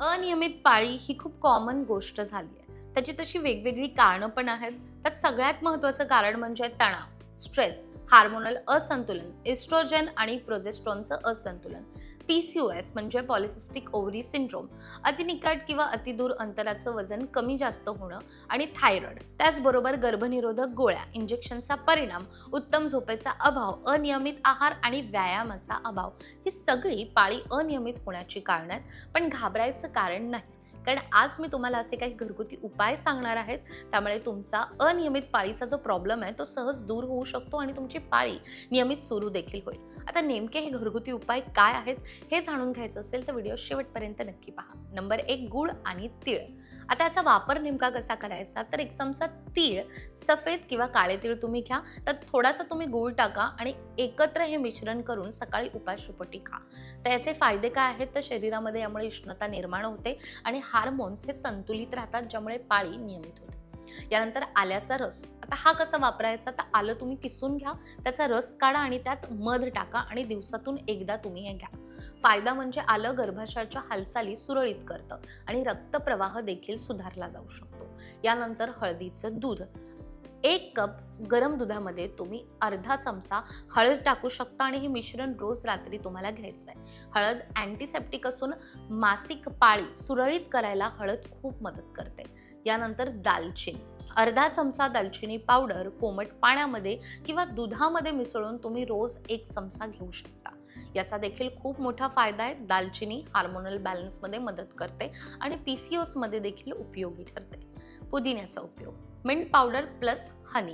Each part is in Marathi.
अनियमित पाळी ही खूप कॉमन गोष्ट झाली आहे त्याची तशी वेगवेगळी कारणं पण आहेत. त्यात सगळ्यात महत्त्वाचं कारण म्हणजे तणाव स्ट्रेस हार्मोनल असंतुलन इस्ट्रोजन आणि प्रोजेस्ट्रॉनचं असंतुलन. पी सी यू एस म्हणजे पॉलिसिस्टिक ओव्हरी सिंड्रोम अतिनिकट किंवा अतिदूर अंतराचं वजन कमी जास्त होणं आणि थायरॉइड त्याचबरोबर गर्भनिरोधक गोळ्या इंजेक्शनचा परिणाम उत्तम झोपेचा अभाव अनियमित आहार आणि व्यायामाचा अभाव. ही सगळी पाळी अनियमित होण्याची कारणं आहेत पण घाबरायचं कारण नाही. कारण आज मी तुम्हाला असे काही घरगुती उपाय सांगणार आहेत. त्यामुळे तुमचा अनियमित पाळीचा जो प्रॉब्लेम आहे तो सहज दूर होऊ शकतो आणि तुमची पाळी नियमित सुरू देखील होईल. आता नेमके हे घरगुती उपाय काय आहेत हे जाणून घ्यायचं असेल तर व्हिडिओ शेवटपर्यंत नक्की पहा. नंबर एक गुळ आणि तीळ. आता याचा वापर नेमका कसा करायचा? तर एक चमचा तीळ सफेद किंवा काळे तीळ तुम्ही घ्या. तर थोडासा तुम्ही गूळ टाका आणि एकत्र हे मिश्रण करून सकाळी उपाशुपटी खा. तर याचे फायदे काय आहेत? तर शरीरामध्ये यामुळे उष्णता निर्माण होते आणि हार्मोन्स हे संतुलित राहतात ज्यामुळे पाळी नियमित होते. यानंतर आल्याचा रस. आता हा कसा वापरायचा? तर आलं तुम्ही किसून घ्या त्याचा रस काढा आणि त्यात मध टाका आणि दिवसातून एकदा तुम्ही हे घ्या. फायदा म्हणजे आलं गर्भाशयाच्या हालचाली सुरळीत करतं आणि रक्तप्रवाह देखील सुधारला जाऊ शकतो. यानंतर हळदीचं दूध. एक कप गरम दुधामध्ये तुम्ही अर्धा चमचा हळद टाकू शकता आणि हे मिश्रण रोज रात्री तुम्हाला घ्यायचं आहे. हळद अँटीसेप्टिक असून मासिक पाळी सुरळीत करायला हळद खूप मदत करते. यानंतर दालचिनी. अर्धा चमचा दालचिनी पावडर कोमट पाण्यामध्ये किंवा दुधामध्ये मिसळून तुम्ही रोज एक चमचा घेऊ शकता. याचा देखील खूप मोठा फायदा आहे. दालचिनी हार्मोनल बॅलन्समध्ये मदत करते आणि पी सी ओसमध्ये देखील उपयोगी ठरते. पुदिन्याचा उपयोग. Mint powder plus honey.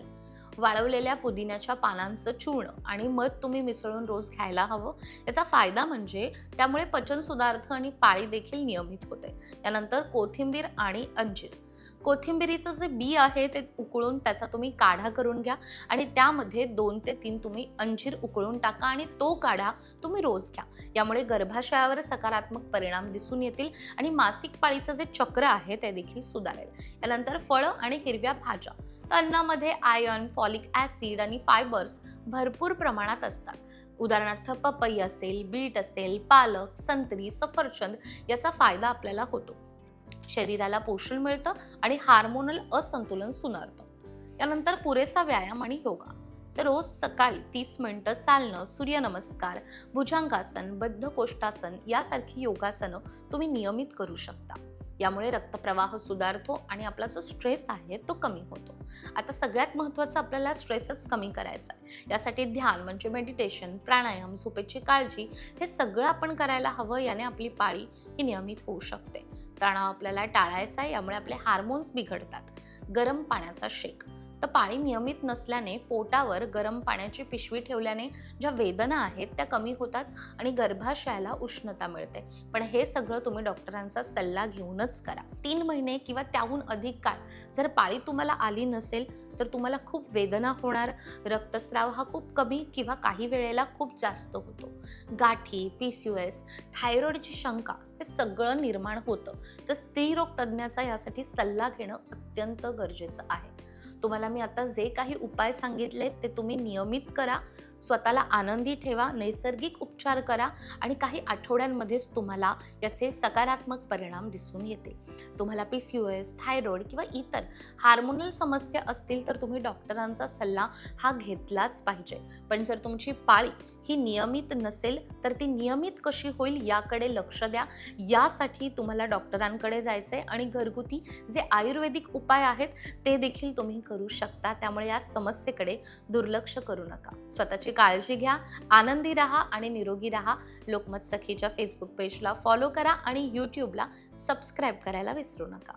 वाळवलेल्या पुदिन्याच्या पानांचं चूर्ण आणि मध तुम्ही मिसळून रोज घ्यायला हवं. याचा फायदा म्हणजे त्यामुळे पचन सुधार्थ आणि पाळी देखील नियमित होते. यानंतर कोथिंबीर आणि अंजीर. कोथिंबिरीचं जे बी आहे ते उकळून त्याचा तुम्ही काढा करून घ्या आणि त्यामध्ये दोन ते तीन तुम्ही अंजीर उकळून टाका आणि तो काढा तुम्ही रोज घ्या. यामुळे गर्भाशयावर सकारात्मक परिणाम दिसून येतील आणि मासिक पाळीचं जे चक्र आहे ते देखील सुधारेल. यानंतर फळं आणि हिरव्या भाज्या. तर अन्नामध्ये आयर्न फॉलिक ॲसिड आणि फायबर्स भरपूर प्रमाणात असतात. उदाहरणार्थ पपई असेल बीट असेल पालक संत्री सफरचंद याचा फायदा आपल्याला होतो. शरीराला पोषण मिळतं आणि हार्मोनल असंतुलन सुधारतं. त्यानंतर पुरेसा व्यायाम आणि योगा. तर रोज सकाळी तीस मिनटं चालणं सूर्यनमस्कार भुजांगासन बद्धकोष्ठासन यासारखी योगासनं तुम्ही नियमित करू शकता. यामुळे रक्तप्रवाह सुधारतो आणि आपला जो स्ट्रेस आहे तो कमी होतो. आता सगळ्यात महत्त्वाचं आपल्याला स्ट्रेसच कमी करायचा आहे. यासाठी ध्यान म्हणजे मेडिटेशन प्राणायाम झोपेची काळजी हे सगळं आपण करायला हवं याने आपली पाळी ही नियमित होऊ शकते. तणाव आपल्याला टाळायचा आहे यामुळे आपले हार्मोन्स बिघडतात. गरम पाण्याचा शेक तर पाणी नियमित नसल्याने पोटावर गरम पाण्याची पिशवी ठेवल्याने ज्या वेदना आहेत त्या कमी होतात आणि गर्भाशयाला उष्णता मिळते. पण हे सगळं तुम्ही डॉक्टरांचा सल्ला घेऊनच करा. तीन महिने किंवा त्याहून अधिक काळ जर पाळी तुम्हाला आली नसेल तर तुम्हाला खूप वेदना होणार रक्तस्राव हा खूप कमी किंवा काही वेळेला खूप जास्त होतो. गाठी पी सी यू एस थायरॉईडची शंका हे सगळं निर्माण होतं. तर स्त्रीरोग तज्ज्ञाचा यासाठी सल्ला घेणं अत्यंत गरजेचं आहे. तुम्हाला मी आता जे काही उपाय सांगितले ते तुम्ही नियमित करा स्वतःला आनंदी ठेवा नैसर्गिक उपचार करा आणि काही आठवड्यांमध्येच तुम्हाला याचे सकारात्मक परिणाम दिसून येतील तुम्हाला P C O S thyroid किंवा इतर हार्मोनल समस्या असतील तर तुम्ही डॉक्टरांचा सल्ला हा घेतलाच पाहिजे. पण जर तुमची पाळी ही नियमित नसेल तर ती नियमित कशी होईल याकडे लक्ष द्या. यासाठी तुम्हाला डॉक्टरांकडे जायचं आहे आणि घरगुती जे आयुर्वेदिक उपाय आहेत ते देखील तुम्ही करू शकता. त्यामुळे या समस्येकडे दुर्लक्ष करू नका. स्वतःची काळजी घ्या आनंदी राहा आणि निरोगी राहा. लोकमत सखीच्या फेसबुक पेजला फॉलो करा आणि यूट्यूबला सबस्क्राईब करायला विसरू नका.